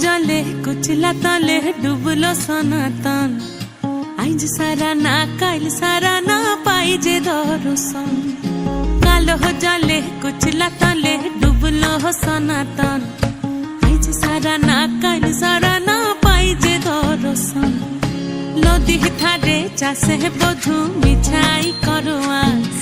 জলে কুচলা তলে ডুবলো সনাতন আইজ সারা না কাইল সারা না পাই যে দর্শন কালো জলে কুচলা তলে ডুবলো সনাতন আইজ সারা না কাইল সারা না পাই যে দর্শন নদী ধারে চাষে বধু মিছাই করো আস